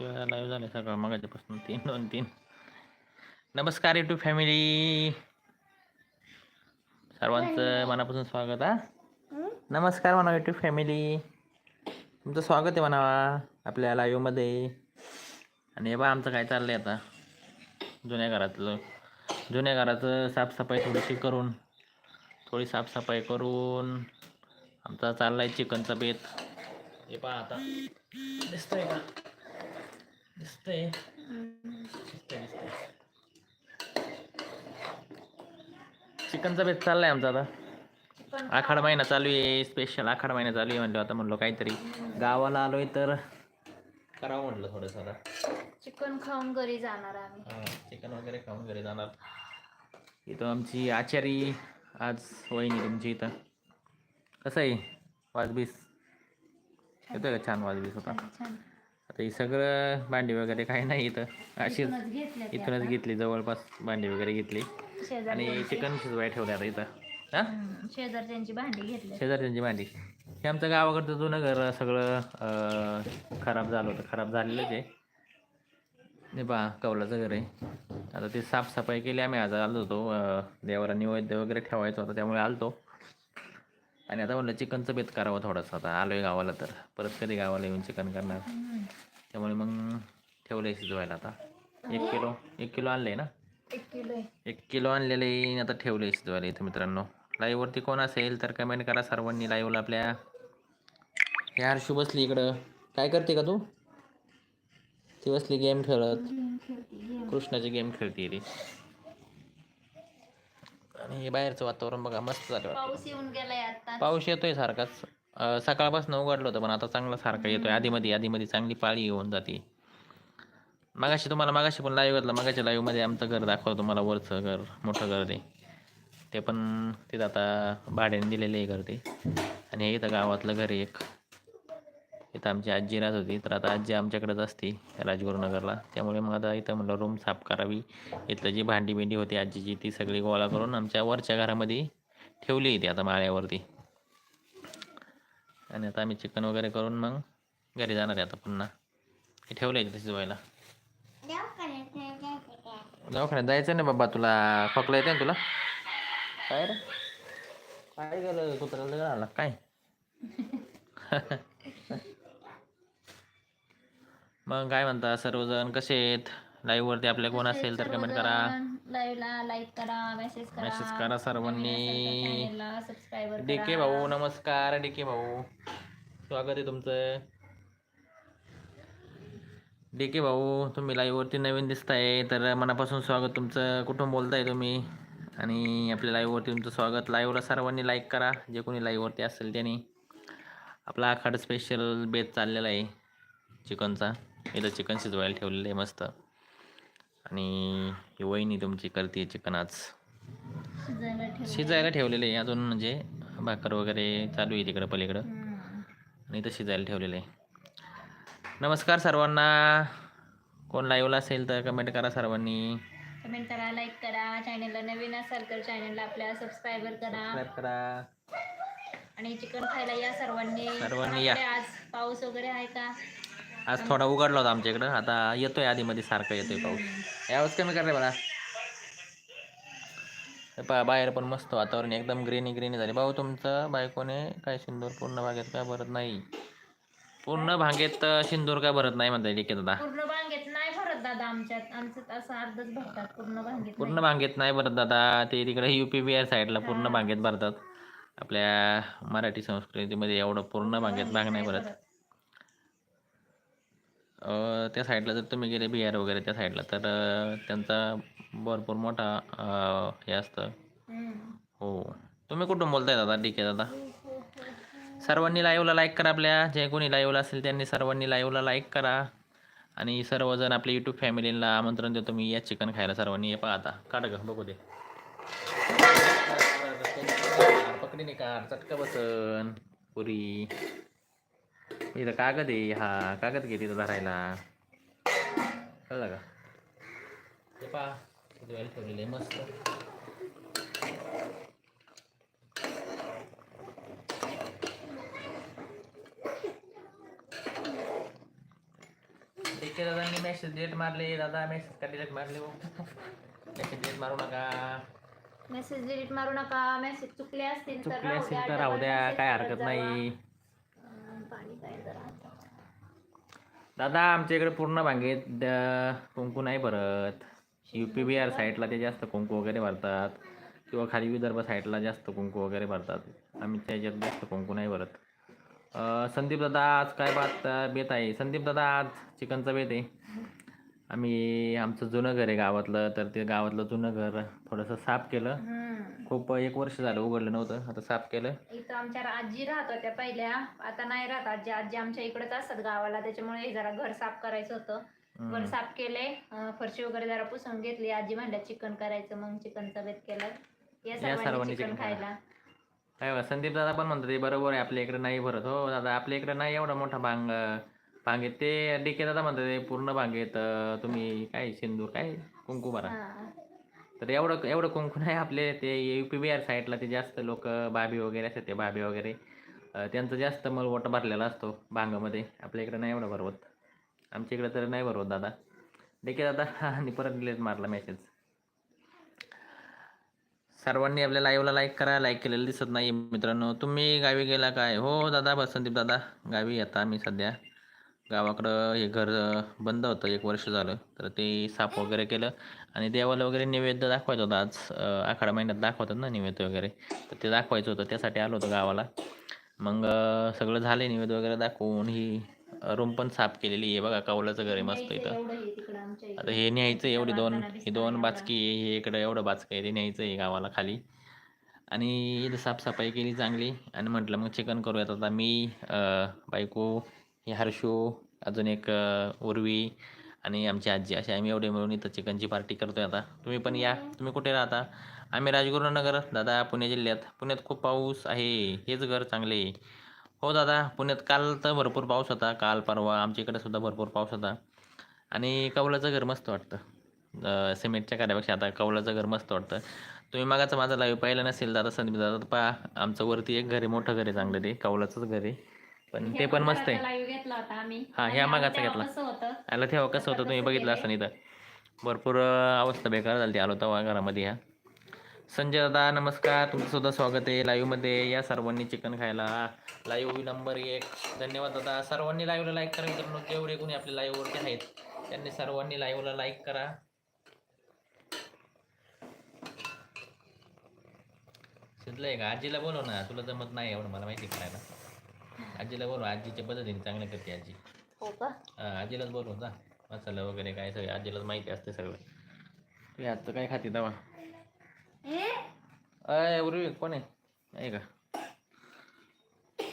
किती वेळा लाईव्ह झाले सकाळ मगाच्यापासून तीन दोन तीन. नमस्कार युट्यूब फॅमिली सर्वांचं मनापासून स्वागत हा? नमस्कार म्हणा युट्यूब फॅमिली तुमचं स्वागत आहे म्हणावा आपल्या लाईव्हमध्ये आणि हे बा आमचं काय चाललंय आता? जुन्या घरातलं जुन्या घराचं साफसफाई थोडीशी करून थोडी साफसफाई करून आमचा चाललाय चिकनचा बेत हे पहा आता. दिसतंय का? दिसतंय दिसतंय दिसतंय चिकनचा बेत चाललाय आमचा आता. आखाड महिना चालू आहे स्पेशल आखाड महिना चालू आहे म्हणलं आता म्हणलो काहीतरी गावाला आलोय तर करावं म्हटलं थोडंसं आता. चिकन खाऊन घरी जाणार आम्ही. हा, चिकन वगैरे खाऊन घरी जाणार. इथं आमची आचारी आज वहिनी तुमची इथं. कसं आहे? वाजबीस. येतोय का छान वाजबीस होता छान. आता हे सगळं भांडी वगैरे काही नाही इथं. अशीच इथूनच घेतले ते जवळपास भांडी वगैरे घेतली. आणि चिकन शिजवाय ठेवले आता इथं. हा? शेजारच्यांची भांडी घेतली शेजारच्यांची भांडी. हे आमचं गावाकडचं जुनं घर सगळं खराब झालं होतं. खराब झालेलंच आहे. हे पहा कौलाचं घर आहे. आता ते साफसफाई केली आम्ही. आज आलो होतो देवाला निवेद्य वगैरे ठेवायचं होतं त्यामुळे आलतो. आणि आता म्हणलं चिकनचं बेत करावं थोडंसं. आता आलो आहे गावाला तर. परत कधी गावाला येऊन चिकन करणार. त्यामुळे मग ठेवलं आहे शिजवायला आता. एक किलो एक किलो आणलं आहे ना? एक किलो आहे. एक किलो आणलेलं आहे आता ठेवलं आहे शिजवायला इथं मित्रांनो. लाईव्हवरती कोण असेल तर कमेंट करा सर्वांनी लाईव्हला आपल्या. हे हर्षू बसली इकडं. काय करते का तू? ती बसली गेम खेळत. कृष्णाची गेम खेळते ती आणि हे बाहेरचं वातावरण बघा मस्त झालं. पाऊस येऊन गेलाय आता पाऊस येतोय सारखाच. सकाळपासून उघडलं होतं पण आता चांगला सारखा येतोय. आधीमध्ये आधीमध्ये चांगली पाळी येऊन जाते. मगाशी तुम्हाला मगाशी पण लाईव्ह घातलं. मगाच्या लाईव्हमध्ये आमचं घर दाखवलं तुम्हाला वरचं घर मोठं घर ते. ते पण तिथं आता भाड्याने दिलेलं आहे घर ते. आणि हे इथं गावातलं घर आहे एक. इथं आमची आजी राहत होती. तर आता आजी आमच्याकडेच असते राजगुरुनगरला त्यामुळे मग आता इथं म्हणलं रूम साफ करावी. इथलं जी भांडी बिंडी होती आजीची ती सगळी गोळा करून आमच्या वरच्या घरामध्ये ठेवली ती आता माळ्यावरती. आणि आता आम्ही चिकन वगैरे करून मग घरी जाणार आहे आता पुन्हा. हे ठेवलं आहे तिथे शिजवायला दवाखान्यात जायचं ना बाबा तुला? खोकला येते ना तुला? काय रे? काय गेलं कुत्र्याला आला काय? मग काय म्हणता सर्वजण कसे आहेत? लाईव्ह वरती आपल्या कोण असेल तर कमेंट करा. लाईव्हला लाईक करा मेसेज करा. सर्वांनी. डीके भाऊ नमस्कार डीके भाऊ. स्वागत आहे तुमचं. डीके भाऊ तुम्ही लाईव्हवरती नवीन दिसताय तर मनापासून स्वागत तुमचं. कुठून बोलताय तुम्ही? आणि आपल्या लाईव्हवरती तुमचं स्वागत. लाईव्हला सर्वांनी लाईक करा. जे कोणी लाईव्हवरती असेल त्यांनी. आपला आखाड स्पेशल बेत चाललेला आहे. चिकनचा. इथं चिकन शिजवायला ठेवलेलं आहे मस्त. आणि ही वहिनी तुमची करते चिकन आज. शिजायला ठेव शिजायला ठेवलेले आहे. अजून म्हणजे भाकर वगैरे चालू आहे तिकडं पलीकडं. आणि इथं शिजायला ठेवलेलं आहे. नमस्कार सर्वांना. कोण लाईव्हला असेल तर कमेंट करा सर्वांनी. कमेंट करा लाईक करा. चॅनलला नवीन असाल तर चॅनलला आपल्या सबस्क्राईबर करा. करा. आणि चिकन खायला या सर्वांनी. सर्वांनी या. आज पाऊस वगैरे आहे का? आज थोडा उघडला होता आमच्या इकडं आता येतोय आधीमध्ये सारखा येतोय पाऊस. यावंच कमी कर रे मला पहा बाहेर पण मस्त वातावरण एकदम ग्रीनी ग्रीनी झाली. भाऊ तुमचं बायकोने काय सिंदूर पूर्ण भागेत काय भरत नाही? पूर्ण भागेत सिंदूर काय भरत नाही म्हणता येईल दादा. पूर्ण भांगेत नाही भरत दादा आमच्यात. आमचं असं अर्धच भरतात. पूर्ण भांगेत पूर्ण भांगेत नाही भरत दादा. ते तिकडे यू पी बिहार साईडला पूर्ण भांगेत भरतात. आपल्या मराठी संस्कृतीमध्ये एवढं पूर्ण भांगेत भाग नाही भरत. त्या साईडला जर तुम्ही गेले बिहार वगैरे त्या साईडला तर त्यांचा भरपूर मोठा हे असतं. हम्म. हो. तुम्ही कुठून बोलताय दादा? ठीक आहे दादा? सर्वांनी लाईव्हला लाईक करा आपल्या. जे कोणी लाईव्हला असेल त्यांनी सर्वांनी लाईव्हला लाईक करा. आणि सर्वजण आपल्या यूट्यूब फॅमिलीला आमंत्रण देतो. मी या चिकन खायला सर्वांनी. हे पहा आता. काढ ग बघू दे. पकडी नाही काढ चटका बसन. पुरी. इथं कागद आहे. हा कागद घे तिथं धरायला कळलं का? हे पहा इथं ठेवलेलं आहे मस्त. देखील दादांनी मेसेज डेट मारले. दादा मेसेज का डिलीट मारले हो? मेसेज डेट मारू नका. मेसेज डिलीट मारू नका. मेसेज चुकले असतील तर चुकले राहू असेल द्या, तर राहू डबल द्या. message काय हरकत. नाही अं, पाणी काय जरा दादा आमच्या इकडे पूर्ण भांगेत द- कुंकू नाही भरत. यू पी बिहार साईडला ते जास्त कुंकू वगैरे भरतात. किंवा खाली विदर्भ साईडला जास्त कुंकू वगैरे भरतात. आम्ही त्याच्यात जास्त कुंकू नाही भरत. संदीप दादा आज काय बात बेत आहे? संदीप दादा आज चिकनचा बेत आहे. आम्ही आमचं जुनं घर आहे गावातलं तर ते गावातलं जुनं घर थोडंसं साफ केलं. हम्म. खूप एक वर्ष झालं उघडलं नव्हतं आता साफ केलं. इथं आमच्या आजी राहत होत्या पहिल्या आता नाही राहत आजी. आजी आमच्या इकडेच असतात गावाला त्याच्यामुळे हे जरा घर साफ करायचं होतं. घर. साफ केले अं, फरशी वगैरे जरा पुसून घेतली. आजी म्हणल्या चिकन करायचं मग चिकनचा बेत केला. या सर्वांनी चिकन खायला. काय बा, संदीप दादा पण म्हणतो ते बरोबर आहे आपल्या इकडे नाही भरत हो. दादा आपल्या इकडे नाही एवढा मोठा भांग. भांगेत ते डीके दादा म्हणतात ते पूर्ण भांगेत अं, तुम्ही काय सिंदूर काय कुंकू भरा. हा. तर एवढं एवढं कुंकू नाही आपले ते यू पी बिहार साईडला ते जास्त लोक भाभी वगैरे असतात ते भाभी वगैरे. अं, त्यांचं जास्त मलवट भरलेला असतो भांगामध्ये. आपल्या इकडे नाही एवढं भरवत. आमच्या इकडे तर नाही भरवत दादा. डीके दादा आणि परत डिलेट मारला मेसेज सर्वांनी आपल्या लाईव्हला लाईक करा लाईक केलेलं दिसत नाही मित्रांनो. तुम्ही गावी गेला काय? हो दादा बस संदीप दादा गावी आता आम्ही सध्या. गावाकडं हे घर बंद होतं एक वर्ष झालं. तर ते साफ वगैरे केलं आणि देवाला वगैरे नैवेद्य दाखवायचं होतं आज आखाडा महिन्यात दाखवतात ना नैवेद्य वगैरे. तर ते दाखवायचं होतं त्यासाठी आलो होतो गावाला. मग सगळं झालं नैवेद्य वगैरे दाखवून. ही रूम पण साफ केलेली आहे. बघा कौलाचं घर आहे मस्त इथं. हे. आता हे न्यायचं एवढी दोन हे दोन. बाचकी आहे, हे इकडं एवढं बाचकं आहे ते न्यायचं आहे गावाला खाली. आणि इथं साफसफाई केली चांगली. आणि म्हटलं मग चिकन करूयात. आता मी बायको हे हर्षू अजून एक उर्वी आणि आमची आजी. अशी आम्ही एवढे मिळून इथं चिकनची पार्टी करतोय आता. तुम्ही पण या. तुम्ही कुठे राहता? आम्ही राजगुरुनगर. दादा पुणे जिल्ह्यात. पुण्यात खूप पाऊस आहे. हेच घर चांगले. आहे हो दादा पुण्यात काल तर भरपूर पाऊस होता. काल परवा आमच्या इकडे सुद्धा भरपूर पाऊस होता. आणि कौलाचं घर मस्त वाटतं. सिमेंटच्या कार्यापेक्षा आता कौलाचं घर मस्त वाटतं. तुम्ही मागाचं माझं लाईव्ह पाहिलं नसेल दादा संदीप दादा पहा आमचं वरती एक घर आहे मोठं घर आहे चांगलं ते. कौलाचंच घर आहे. पण ते पण मस्त आहे. घराचा live घेतला होता आम्ही. हा, ह्या मागाचा घेतला. कसं होतं. आलं तेव्हा कसं होतं तुम्ही बघितलं असतं इथं. भरपूर अवस्था बेकार झाली आलो तेव्हा घरामध्ये ह्या संजय दादा नमस्कार. तुमचं सुद्धा स्वागत आहे लाईव्हमध्ये या सर्वांनी चिकन खायला. लाईव्ह नंबर एक. धन्यवाद दादा. सर्वांनी लाईव्हला लाईक करा मित्रांनो जेवढे कोणी आपले लाईव्हवरती आहेत त्यांनी सर्वांनी लाईव्हला लाईक करा. शिजलंय का? आजीला बोलव ना. तुला जमत नाही एवढं मला माहिती करायला आजीला बोलव आजीच्या पद्धतीने चांगलं करते आजी. हो का? हा आजीलाच बोलव जा. मसाला वगैरे काय सगळं आजीलाच माहिती असते सगळं. तू आजचं काय खाते दवा ए, अय उर्वी कोण आहे? आहे का?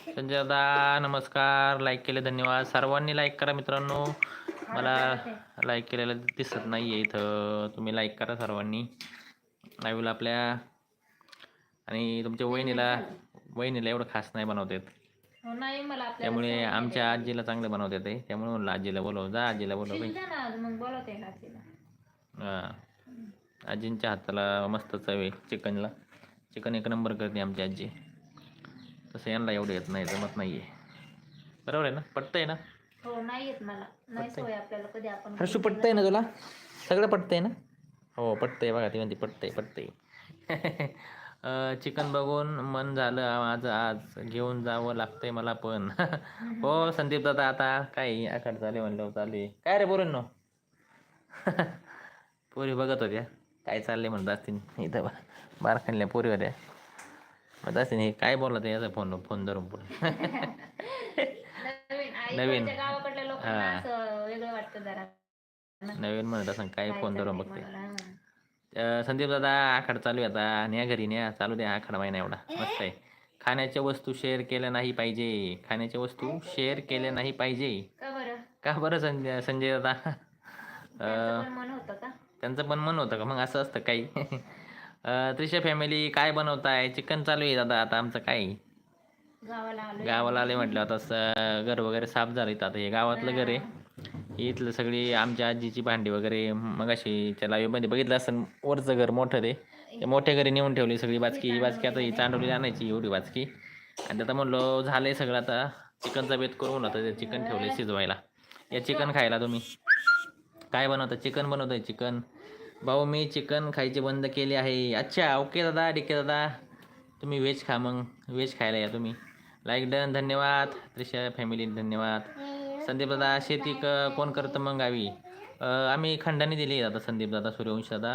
संजय दादा नमस्कार. लाईक केले धन्यवाद. सर्वांनी लाईक करा मित्रांनो. मला लाईक केलेलं दिसत नाही आहे इथं. तुम्ही लाईक करा सर्वांनी. लाईव्हला आपल्या आणि तुमच्या वहिनीला वहिनीला एवढं खास नाही बनवता येत. हो नाही मला आपल्याला त्यामुळे सवय आमच्या नाही. आजीला चांगलं बनवता येते त्यामुळे म्हणलं आजीला बोलव जा आजीला बोलव बाई. शिजलं ना मग बोलवते ना आजीला हा. आजींच्या हाताला मस्त चव आहे चिकनला. चिकन एक नंबर करते आमची आजी. तसं यांना एवढं येत नाही जमत नाही आहे बरोबर आहे ना? पटतंय ना? हो नाही येत मला. नाही सवय आपल्याला कधी आपण हर्षू पटतंय ना. तुला? सगळं पटतंय ना? हो पटतंय बघा ती म्हणते पटतंय पटतंय. चिकन बघून मन झालं माझं आज घेऊन जावं लागतंय मला पण. हो संदीप दादा आता काय आखाड चालू म्हणलं चालू आहे. काय रे बोलून नो पोरी बघत होत्या. काय चाललंय म्हणत असतील इथं बा- बार खाल्ल्या पोरी होत्या म्हणत असतील हे काय बोलत आहे याचा फोन फोन धरून पुढे. नवीन हा. नवीन म्हणत असं काय फोन धरून बघते. संदीप दादा आखाड चालू आहे आता. न्या घरी न्या चालू द्या आखाड महिना एवढा. मस्त आहे. खाण्याच्या वस्तू शेअर केल्या नाही पाहिजे. खाण्याच्या वस्तू शेअर केल्या नाही पाहिजे. का बरं? संजय संजय दादा? त्यांचं पण मन होतं का? त्यांचं पण मन होतं का? मग असं असतं काही. अं, त्रिशा फॅमिली काय बनवताय? चिकन चालू आहे दादा आता आमचं काय? गावाला आलो म्हटलं आता घर वगैरे साफ झालं आता हे गावातलं घर आहे. इथलं सगळी आमच्या आजीची भांडी वगैरे मगाशी त्या लाईव्हमध्ये बघितलं असं वरचं घर मोठं ते. मोठ्या घरी नेऊन ठेवली सगळी बाचकी. ही बाचकी आता ही चांडवली आणायची एवढी बाचकी. आणि आता म्हणलो झालंय सगळं आता. चिकनचा बेत करून होता ते चिकन ठेवले शिजवायला. या चिकन खायला तुम्ही. काय बनवता? चिकन बनवतोय चिकन. भाऊ मी चिकन खायचे बंद केले आहे. अच्छा ओके दादा डिके दादा. तुम्ही व्हेज खा मग. व्हेज खायला या तुम्ही. लाईक डन धन्यवाद. त्रिशा फॅमिली धन्यवाद. संदीप दादा शेती क कोण करतं मग गावी? आम्ही खंडाने दिली आता संदीप दादा सूर्यवंशी दादा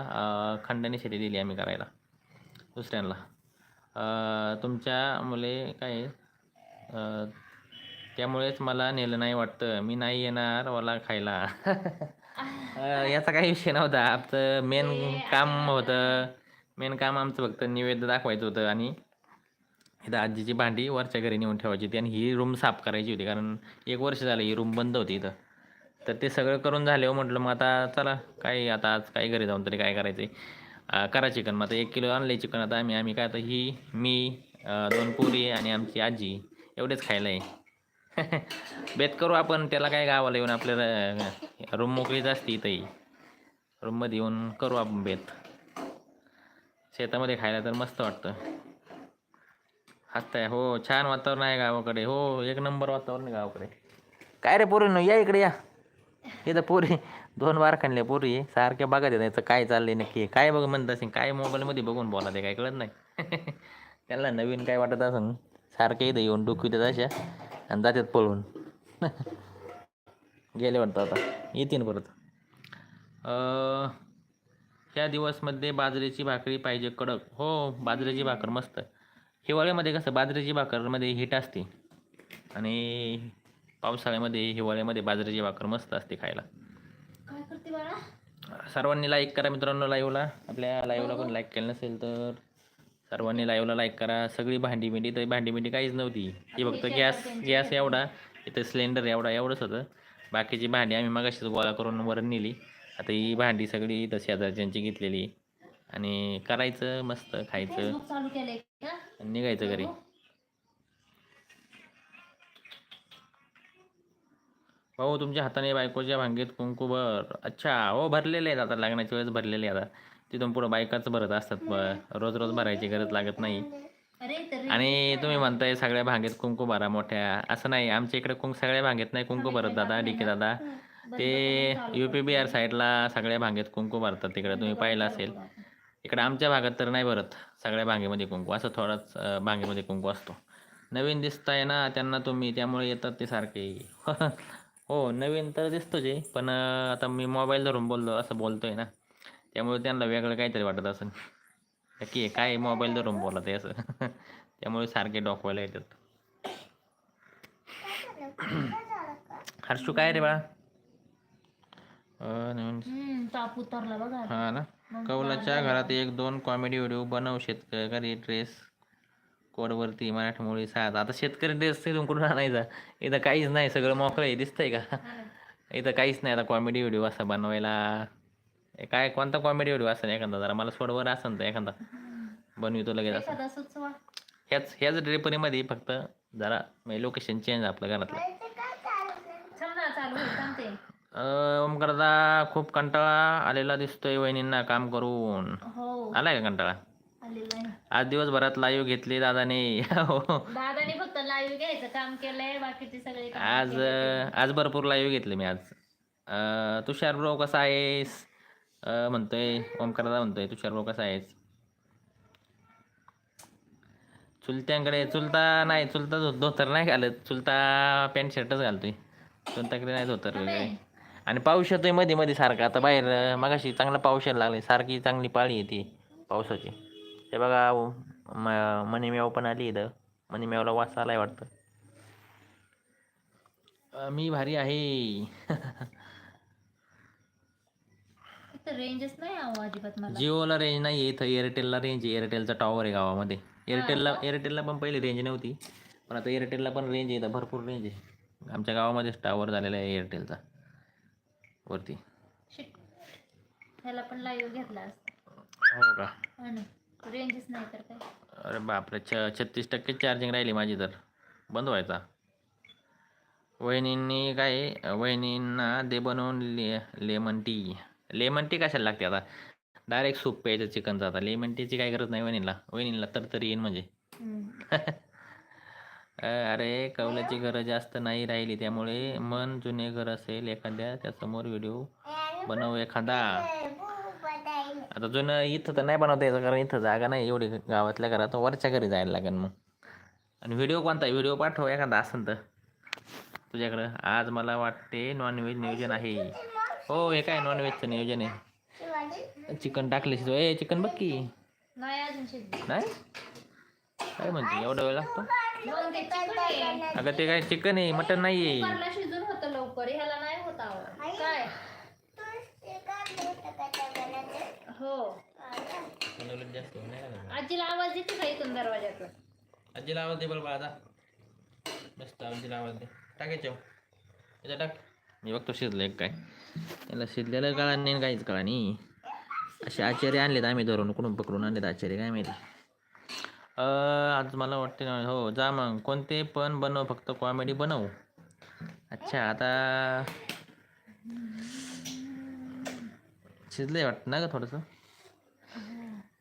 खंडाने शेती दिली आम्ही करायला दुसऱ्यांना. तुमच्या मुले काय त्यामुळेच मला नेलं नाही वाटतं. मी नाही येणार मला खायला. याचा काही विषय नव्हता. आमचं मेन काम होतं. मेन काम आमचं फक्त निवेद्य दाखवायचं होतं आणि इथं आजीची भांडी वरच्या घरी नेऊन ठेवायची होती आणि ही रूम साफ करायची होती कारण एक वर्ष झालं ही रूम बंद होती इथं. तर ते सगळं करून झाल्यावर हो, म्हटलं मग आता चला काय आता आज काय घरी जाऊन तरी काय करायचं आहे करा चिकन. मग आता एक किलो आणलं चिकन. आता आम्ही आम्ही काय आता ही मी दोन पोरी आणि आमची आजी एवढेच खायला आहे बेत करू आपण त्याला काय गावाला येऊन आपल्याला रूम मोकळीच असते इथंही. रूममध्ये येऊन करू आपण बेत. शेतामध्ये खायला तर मस्त वाटतं. हसताय हो छान वातावरण आहे गावाकडे. हो एक नंबर वातावरण आहे गावाकडे. काय रे पोरी या इकडे या. इथं पोरी दोन बार खाणल्या पोरी आहे. सारख्या बघा त्याचं काय चाललंय नक्की? काय बघ म्हणत असेल काय मोबाईलमध्ये बघून बोला ते काय कळत नाही? त्यांना नवीन काय वाटत असं सारखे इथं येऊन डुकवितात अशा आणि जातात पळून. गेले वाटतं आता. येतील परत. ह्या दिवसमध्ये बाजरीची भाकरी पाहिजे कडक. हो बाजरीची भाकर मस्त हिवाळ्यामध्ये कसं बाजरीची भाकरमध्ये हिट असते. आणि पावसाळ्यामध्ये हिवाळ्यामध्ये बाजरीची भाकर मस्त असते खायला. काय करते बाळा? सर्वांनी लाईक करा मित्रांनो लाईव्हला आपल्या लाईव्हला पण लाईक केलं नसेल तर सर्वांनी लाईव्हला लाईक करा. सगळी भांडी बिंडी तर भांडी बिंडी काहीच नव्हती. ही फक्त गॅस गॅस एवढा इथं सिलेंडर एवढा एवढंच होतं. बाकीची भांडी आम्ही मगाशीच गोळा करून वर नेली. आता ही भांडी सगळी इथं शेजारच्यांची घेतलेली. आणि करायचं मस्त खायचं. आणि निघायचं घरी. भाऊ तुमच्या हाताने बायकोच्या भांगेत कुंकू भर. अच्छा हो भरलेले आहेत आता. लग्नाच्या वेळेस भरलेले आता. तिथून पुढं बायकाच भरत असतात रोज रोज भरायची गरज लागत नाही. आणि तुम्ही म्हणताय सगळ्या भांगेत कुंकू भरा मोठ्या. असं नाही आमच्या इकडे कुंक सगळ्या भांगेत नाही कुंकू भरत दादा डिके दादा. ते यू पी बी आर साईडला सगळ्या भांगेत कुंकू भरतात तिकडे. तुम्ही पाहिलं असेल. इकडे आमच्या भागात तर नाही भरत सगळ्या भांगेमध्ये कुंकू असं थोडाच भांगेमध्ये कुंकू असतो. नवीन दिसताय ना त्यांना तुम्ही त्यामुळे येतात ते सारखे. हो नवीन तर दिसतोच आहे पण आता मी मोबाईल धरून बोललो असं बोलतोय ना त्यामुळे त्यांना वेगळं काहीतरी वाटत असेल. नक्की आहे, काय मोबाईल धरून बोला ते असं. त्यामुळे सारखे डॉकवायला येतात. हर्षू काय रे बाळा? नवीन ताप उतरला बघा हा ना? कौलाच्या घरात एक दोन कॉमेडी व्हिडिओ बनव शेतकरी ड्रेस कोडवरती मराठमोळी सात. आता शेतकरी ड्रेस तिथून कुठून आणायचा? इथं काहीच नाही सगळं मोकळं आहे दिसतंय का? इथं काहीच नाही आता कॉमेडी व्हिडिओ असा बनवायला. काय कोणता कॉमेडी व्हिडिओ असेल एखादा? जरा मला सोडवर असेल तर एखादा. बनवितो लगेच असं. ह्याच ह्याच ड्रेपरीमध्ये फक्त जरा लोकेशन चेंज आपल्या घरातलं. ओमकारदा खूप कंटाळा आलेला दिसतोय वहिनींना काम करून. हो. आलाय का कंटाळा? आलेलं आहे. आज दिवसभरात लाईव्ह घेतली दादाने. हो. दादाने फक्त लाईव्ह घ्यायचं काम केलंय बाकीचे सगळे कामं आज केले. आज भरपूर लाईव्ह घेतले मी आज. अं, तुषार ब्रो कसा आहेस? अं, म्हणतोय ओमकारदा म्हणतोय तुषार ब्रो कसा आहेस? चुलत्यांकडे चुलता नाही चुलता धो- धोतर नाही घालत. चुलता पॅन्ट शर्टच घालतोय. चुलताकडे नाही धोतर वगैरे. आणि पाऊस येतोयमध्ये मध्ये सारखा. आता बाहेर मगाशी चांगला पाऊस यायला लागले सारखी चांगली पाळी येते पावसाची. हे बघा म- मणिमेव पण आली इथं. मणिमेवला वास आलाय वाटतं. मी भारी आहे. रेंजच नाही जिओला रेंज नाही आहे इथं. एअरटेलला रेंज आहे. एअरटेलचा टॉवर आहे गावामध्ये. एअरटेलला एअरटेलला पण पहिले रेंज नव्हती. पण आता एअरटेलला पण रेंज आहे. इथं भरपूर रेंज आहे. आमच्या गावामध्येच टॉवर झालेला आहे एअरटेलचा वरती. ह्याला पण लाईव्ह घेतला असता. हो का? रेंजच नाही तर काय? अरे बापरे छ छत्तीस टक्के चार्जिंग राहिली माझी तर. बंद व्हायचा. वहिनींनी काय वहिनींना दे बनवून ले लेमन टी लेमन टी कशाला लागते आता? डायरेक्ट सूप प्यायचं चिकनचं आता. लेमन टीची काय गरज नाही वहिनीला. वहिनीला तर तरी येईन म्हणजे. अरे कौलाची घरं जास्त नाही राहिली त्यामुळे मन जुने घर असेल एखाद्या त्यासमोर व्हिडिओ बनव एखादा. आता जुनं इथं तर नाही बनवता यायचं कारण इथं जागा नाही एवढी गावातल्या घरात वरच्या घरी जायला लागेल मग. आणि व्हिडिओ कोणता व्हिडिओ पाठव एखादा असेल तर. तुझ्याकडं. आज मला वाटते नॉनव्हेज नियोजन आहे. हो हे काय नॉनव्हेजचं नियोजन आहे? चिकन टाकले ए चिकन बघ की. नाही? काय म्हणते? एवढा वेळ लागतो? मग ते चिकन आहे. अगं ते काय चिकन आहे मटन नाही आहे. कुकरला शिजून होतं लवकर ह्याला नाही होत आवड. काय? हो. जास्त नाही लागत. आजीला आवाज येते का इथून दरवाजातून आजीला आवाज दे बरं बाळा मस्त आजीला आवाज दे. टाकायच्या याच्या टाक. मी बघतो शिजलं एक काय. त्याला शिजलेलं कळा नाही काहीच कळा नाही. असे आचार्य आणलेत आम्ही धरून कुठून पकडून आणलेत आचार्य काय माहिती. आज मला वाटते ना हो जा मग. कोणते पण बनव फक्त कॉमेडी बनव. अच्छा आता शिजलंय वाटतं ना का थोडंसं?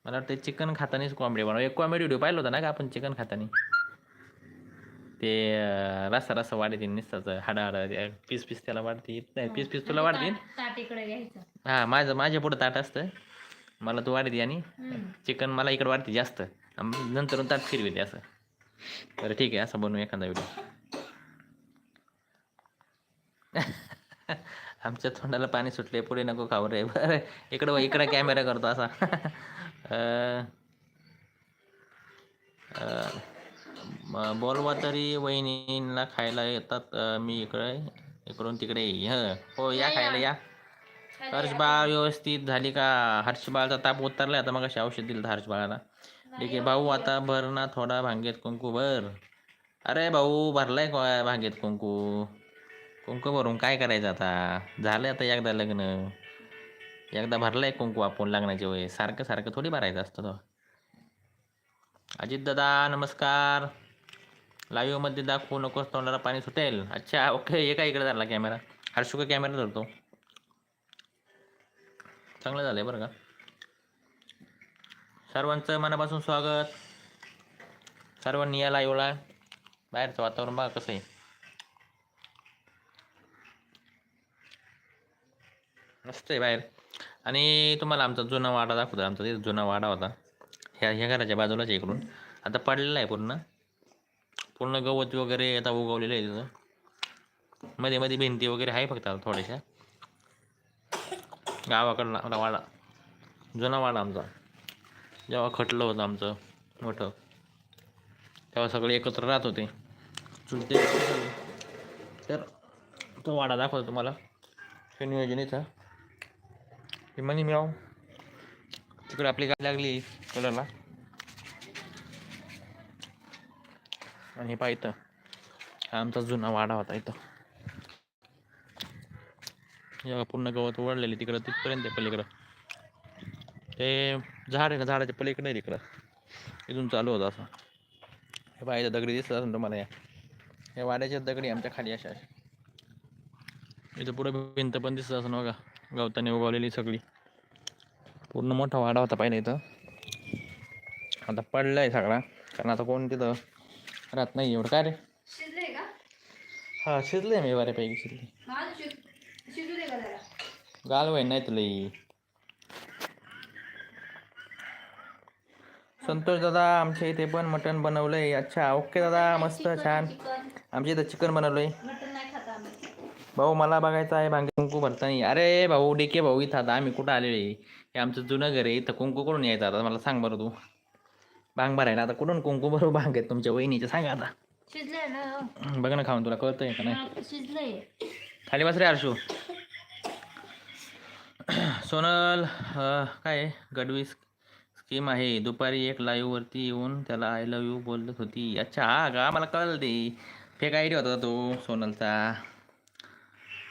मला वाटतं चिकन खातानीच कॉमेडी बनव. एक कॉमेडी व्हिडिओ पाहिला होता ना का आपण चिकन खातानी? ते अं, रस्सा रस्सा वाढते नुसताच. हाडा हाडा पीस पीस त्याला वाढते. नाही पीस पीस तुला घ्यायचं. हां माझं माझ्या पुढं ताट असतं. मला तू वाढते आणि. चिकन मला इकडं वाढते जास्त. नंतर ताट फिरविते असं. बरं ठीक आहे असं बनवू एखादा व्हिडिओ आमच्या तोंडाला पाणी सुटले पुढे नको खाऊ रे. बरं इकडं इकडं कॅमेरा करतो असा. बोलवा तरी वहिनीला खायला येतात मी इकडे इकडून तिकडे ह. हो या खायला या. हर्षबाळ व्यवस्थित झाली का? हर्षबाळचा ताप उतरलाय आता मग औषध दिलं हर्षबाळाला. ठीक आहे भाऊ आता भर ना थोडा भांगेत कुंकू भर. अरे भाऊ भरलाय काय भांगेत कुंकू? कुंकू भरून काय करायचं आता? झालं आता एकदा लग्न. एकदा भरलाय कुंकू आपण लग्नाच्या वय सारखं सारखं थोडी भरायचं असतं तो. अजित दादा नमस्कार. लाईव्हमध्ये दाखवू नकोस तोंडाला पाणी सुटेल. अच्छा ओके एका इकडे झाला कॅमेरा हर्षुका कॅमेरा धरतो. चांगलं झालंय बरं का? सर्वांचं मनापासून स्वागत. सर्वांनी या एवढा बाहेरचं वातावरण बघा कसं आहे. मस्त आहे बाहेर. आणि तुम्हाला आमचा जुना वाडा दाखवतो. आमचा तिथे जुना वाडा होता. ह्या ह्या घराच्या बाजूलाच आहे इकडून. आता पडलेला आहे पूर्ण. पूर्ण गवत वगैरे आता उगवलेलं आहे तिथं. मध्ये मध्ये भिंती वगैरे आहे फक्त थोड्याशा. गावाकडला वाडा. जुना वाडा आमचा. जेव्हा खटलं होतं आमचं मोठं तेव्हा सगळे एकत्र राहत होते. चुलते तर तो वाडा दाखवतो तुम्हाला. हे नियोजन इथं हे मनी मिळाव. तिकडे आपली गाडी लागली कलरला. आणि हे पाहा इथं. हा आमचा जुना वाडा होता इथं. जेव्हा पूर्ण गवत वळलेली तिकडं तिथपर्यंत पलीकडं. ते झाड आहे ना झाडाच्या पलीकडे आहे तिकडं. इथून चालू होतं असं. हे पाहिजे दगडी दिसत असेल तुम्हाला या. या वाड्याच्या दगडी आमच्या खाली अशा इथं पुढं भिंत पण दिसत असं बघा. गवताने उगवलेली सगळी. पूर्ण मोठा वाडा होता पाहिजे इथं. आता पडलाय सगळा. कारण आता कोण तिथं राहत नाही एवढं. काय रे? हा शिजले मी बऱ्यापैकी. शिजले गाल नाही तुला संतोष दादा आमच्या इथे पण मटण बनवलंय. अच्छा ओके दादा मस्त छान. आमच्या इथं चिकन खाता आम्ही भाऊ मला बघायचं आहे भांगे कुंकू भरताना अरे भाऊ डेके भाऊ इथं आता आम्ही कुठं आलेले हे आमचं जुनं घर आहे इथं कुंकू कुठून यायचं आता. मला सांग बरं तू. भांग भरायला आता कुठून कुंकू भरू भांग आहेत तुमच्या वहिनीचे? सांग आता. बघ ना खाऊन तुला कळतंय का नाही? खाली बस रे हर्षू. सोनल काय आहे? स्कीम आहे. दुपारी एक लाईव्हवरती येऊन त्याला आय लव्ह यू बोलत होती. अच्छा हा का? मला कळलं ते. फेक आयडिया होता तो सोनलचा.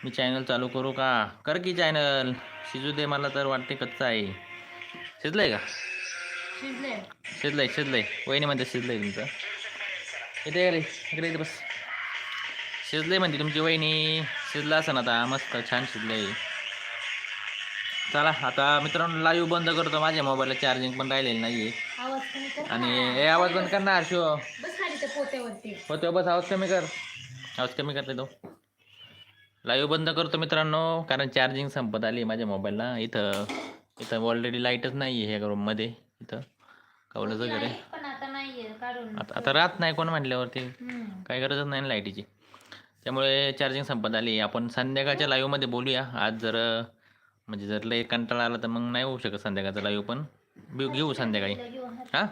मी चॅनल चालू करू का? कर की चॅनल शिजू दे मला तर वाटते कच्चा आहे. शिजलंय का? शिजले शिजलंय शिजलंय. वहिनी म्हणते शिजलंय तुमचं. इथे इकडे इकडे बस. शिजलंय म्हणते तुमची वहिनी. शिजलं असं आता. मस्त छान शिजलंय. चला आता मित्रांनो लाईव्ह बंद करतो. माझ्या मोबाईलला चार्जिंग पण राहिलेली नाही आवाज कमी कर. आणि हे आवाज बंद कर ना हर्षो बस खाली त्या पोत्यावरती. होतो बस आवाज कमी कर. आवाज कमी करते तो. लाईव्ह बंद करतो मित्रांनो कारण चार्जिंग संपत आली माझ्या मोबाईलला इथं इथं ऑलरेडी लाईटच नाही आहे ह्या रूममध्ये इथं कवलंच वगैरे पण आता नाहीये काढून. आता आता राहत नाही कोण म्हटल्यावरती. हम्म. काही गरजच नाही ना लाईटीची त्यामुळे चार्जिंग संपत आली. आपण संध्याकाळच्या लाईव्हमध्ये बोलूया. आज जर म्हणजे जर लई कंटाळा आला तर मग नाही होऊ शकत संध्याकाळचा लाईव्ह पण. घेऊ- घेऊ संध्याकाळी. हा?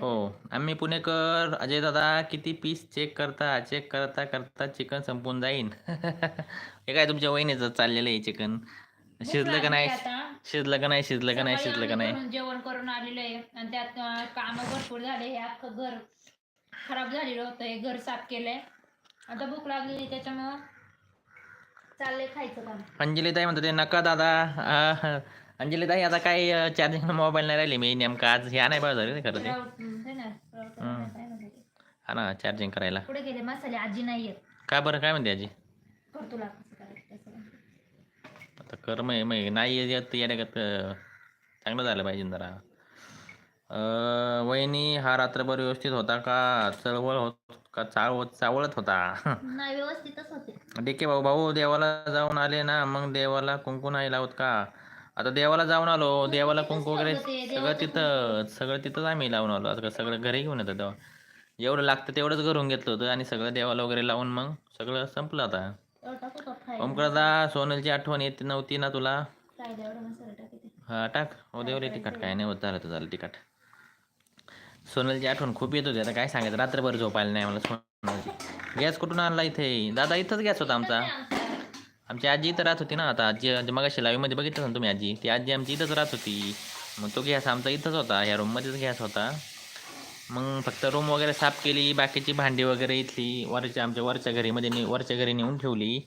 हो? आम्ही पुणेकर अजय दादा किती पीस चेक करता चेक करता करता चिकन संपून जाईन. हे काय तुमच्या वहिनीचं चाललेलं आहे चिकन शिजलं का नाही? शिजलं का नाही? शिजलं का नाही? शिजलं का नाही? जेवण करून आलेलो आहे. आणि त्यात काम भरपूर झाले. हे अख्खं घर खराब झालेलं होतं. हे घर साफ केलंय. आता भूक लागलेली त्याच्यामुळं. चाललंय खायचं काम. अंजली ताई म्हणतात नका दादा. अंजली ताई आता काय चार्जिंग मोबाईल नाही राहिली मी नेमकं आज ह्या नाही पाहिजे रे खरं ते. राऊत- हे ना, राऊत- हम्म. काय म्हणतात ते? हा ना चार्जिंग करायला. पुढे गेले? मसाले आजी नाहीये काय बरं काय म्हणते आजी? कर तुला कसं करायचं तसं. आता कर मग मग नाही येत येण्यागत अं, चांगलं झालं पाहिजे जरा. वहिनी हा रात्रभर व्यवस्थित होता का? चळवळ होत का? चावत चावळत होता? नाही व्यवस्थितच होते. डिके भाऊ. भाऊ देवाला जाऊन आले ना मग देवाला कुंकू नाही लावत का? आता देवाला जाऊन आलो. देवाला कुंकू वगैरे सगळं तिथं सगळं तिथंच आम्ही लावून आलो. आता सगळं घरी घेऊन येतं तेव्हा. जेवढं लागतं तेवढंच घरून घेतलं होतं आणि सगळं देवाला वगैरे लावून मग सगळं संपलं आता. ओमकरदा सोनलची आठवण येत नव्हती ना तुला? हा टाक. हो देवले तिखट काय नाही होत झालं तर झालं. तिखट. सोनलची आठवण खूप येत होती. आता काय सांगायचं? रात्रभर झोपायला नाही मला सोनलची. गॅस कुठून आणला इथे? दादा इथंच गॅस होता आमचा. आमची आजी इथं राहत होती ना आता. आजी म्हणजे मगाशी लाईव्हमध्ये बघितलं ना तुम्ही आजी? ती आजी आमची इथंच राहत होती. मग तो गॅस आमचा इथंच होता. ह्या रूममध्येच गॅस होता. मग फक्त रूम वगैरे साफ केली. बाकीची भांडी वगैरे इथली वरच्या आमच्या वरच्या घरीमध्ये ने वरच्या घरी नेऊन ठेवली.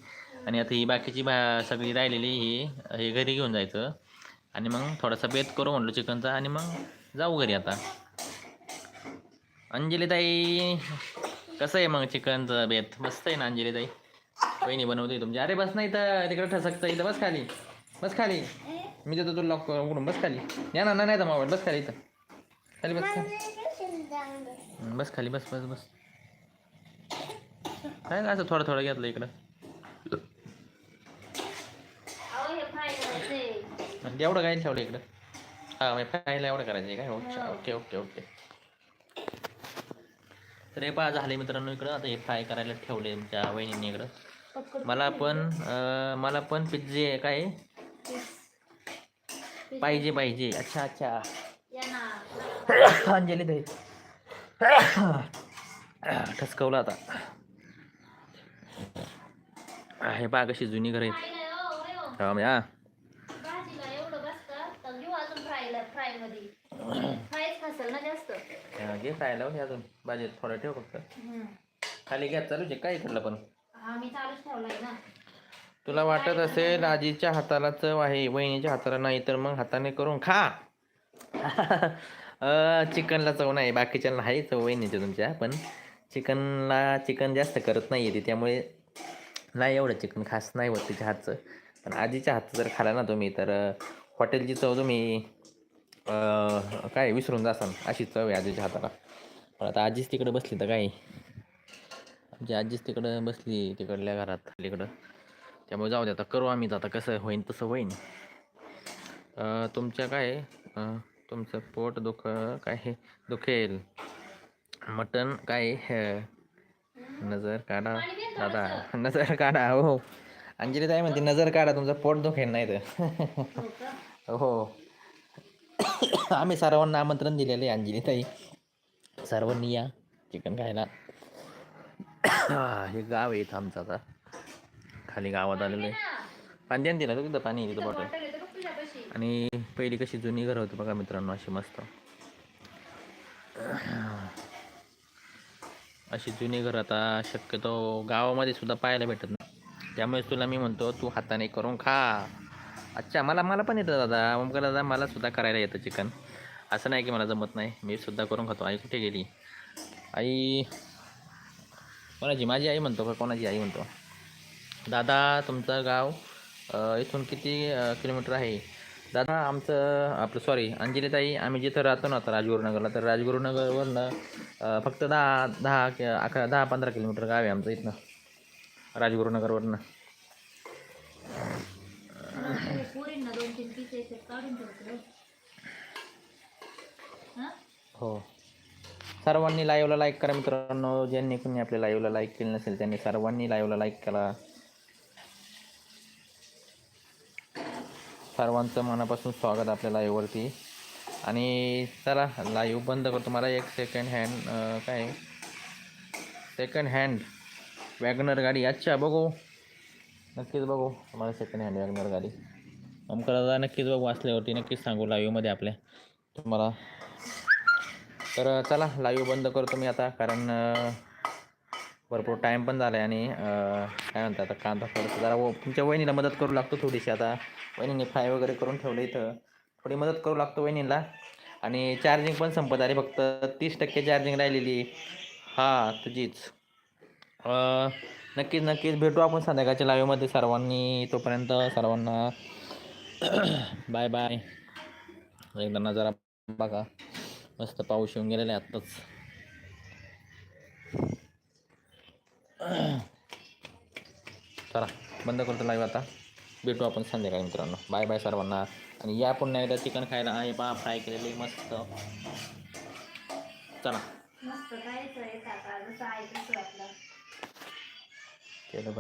आणि आता ही बाकीची भा सगळी राहिलेली ही हे घरी घेऊन जायचं. आणि मग थोडासा बेत करू म्हणलो चिकनचा. आणि मग जाऊ घरी आता. अंजलीताई कसं आहे मग चिकनचं बेत? मस्त आहे ना अंजलीताई? वहिनी बनवते तुमची अरे बस नाही तर तिकडे ठसकतं इथं. बस खाली. बस खाली. मी देतो तुला लॉक उघडून बस खाली. या ना नाही तर मोबाईल बस खाली इथं. खाली बस. खाली बस खाली. बस बस बस. काय असं थोडं थोडं घेतलं इकडं? एवढं काय ठेवलं इकडं? हां मग फ्रायला एवढं करायचं आहे काय? हो. Okay okay okay. तर हे पहा झाले मित्रांनो इकडं. आता हे फ्राय करायला ठेवले तुमच्या वहिनींनी इकडं. मला पण मला पण पिझ्झे काय? पाहिजे पाहिजे. अच्छा अच्छा. अंजली दही ठसकवलं आता. हे पहा कशी जुनी घर आहेत. फ्राय हो, हो. हा हा फ्रायला फ्रायच खासल ना जास्त? हा, घे फ्राय लावून अजून. भाजीत थोडं ठेव फक्त. हम्म. खाली घ्या चालू आहे काय इकडलं पण? हा मी चालूच ठेवलाय ना. तुला वाटत असेल आजीच्या हाताला चव आहे वहिनीच्या हाताला नाही तर मग हाताने करून खा. अं, चिकनला चव नाही बाकीच्यांना आहे चव वहिनीच्या तुमच्या पण चिकनला चिकन जास्त करत नाही येते त्यामुळे नाही एवढं चिकन खास नाही होत तिच्या हातचं. पण आजीच्या हातचं जर खाला ना तुम्ही तर अं, हॉटेलची चव तुम्ही काय विसरून जासन अशी चव आहे आजीच्या हाताला. पण आता आजीच तिकडं बसली तर काय? आमची आजीच तिकडं बसली तिकडल्या घरात तिकडं त्यामुळे जाऊ दे आता करू आम्ही. आता कसं होईन तसं होईन. तुमच्या काय तुमचं पोट दुख काय हे दुखेल. मटन काय नजर काढा. दादा नजर काढा. हो. अंजली ताई म्हणते नजर काढा तुमचं पोट दुखेल नाही तर. हो. आम्ही सर्वांना आमंत्रण दिलेलं आहे अंजली ताई सर्वांनी या चिकन खायला. हे गाव आहे इथं आमचं आता. खाली गावात आलेलं आहे. पाणी द्या ना तिथं पाणी आहे तिथं बॉटल आणि पहिली कशी जुनी घरं होती बघा मित्रांनो अशी मस्त. अशी जुनी घरं आता शक्यतो गावामध्ये सुद्धा पाहायला भेटत नाही. त्यामुळेच तुला मी म्हणतो तू हाताने करून खा. अच्छा मला मला पण येतं दादा. ओमकार दादा मला सुद्धा करायला येतं चिकन. असं नाही की मला जमत नाही. मी सुद्धा करून खातो. आई कुठे गेली? आई कोणाची? माझी आई म्हणतो का? कोणाची आई म्हणतो? दादा तुमचं गाव इथून किती किलोमीटर आहे? दादा आमचं आपलं सॉरी अंजलीताई आम्ही जिथं राहतो ना आता राजगुरुनगरला तर राजगुरुनगरवरनं फक्त दहा दहा अकरा दहा पंधरा किलोमीटर गाव आहे आमचं इथनं राजगुरुनगरवरनं पुरींना दोन तीन पीस यायचे काढून ठेवतो हो. सर्वांनी लाईव्हला लाईक करा मित्रांनो. ज्यांनी कोणी आपल्या लाईव्हला लाईक केलं नसेल त्यांनी सर्वांनी लाईव्हला लाईक करा. सर्वांचं मनापासून स्वागत आपल्या लाईव्हवरती आणि चला लाईव्ह बंद करतो. मला एक सेकंड हँड काय? सेकंड हँड वॅगनर गाडी. अच्छा बघू. नक्कीच बघू. मला सेकंड हँड वॅगनर गाडी. ओमकार दादा नक्कीच बघ वाचल्यावरती नक्कीच सांगू लाईव्हमध्ये आपल्या. तुम्हाला. तर चला लाईव्ह बंद करतो मी आता कारण भरपूर टाईम पण झाला आहे आणि काय म्हणतात आता कांदा थोडंसं जरा व- तुमच्या वहिनीला मदत करू लागतो थोडीशी आता. वहिनीने फ्राय वगैरे करून ठेवलं इथं. थोडी मदत करू लागतो वहिनीला. आणि चार्जिंग पण संपत आली फक्त तीस टक्के चार्जिंग राहिलेली. हां तुझीच नक्कीच नक्कीच. भेटू आपण संध्याकाळच्या लाईव्हमध्ये सर्वांनी तोपर्यंत सर्वांना बाय बाय. एकदा नजरा बघा. मस्त पाऊस येऊन गेलेला आहे आत्ताच. चला बंद करतो लाईव्ह आता. भेटू आपण संध्याकाळी मित्रांनो. बाय बाय सर्वांना. आणि या पुन्हा एकदा चिकन खायला. आहे पहा फ्राय केलेले मस्त. चला. केलं पण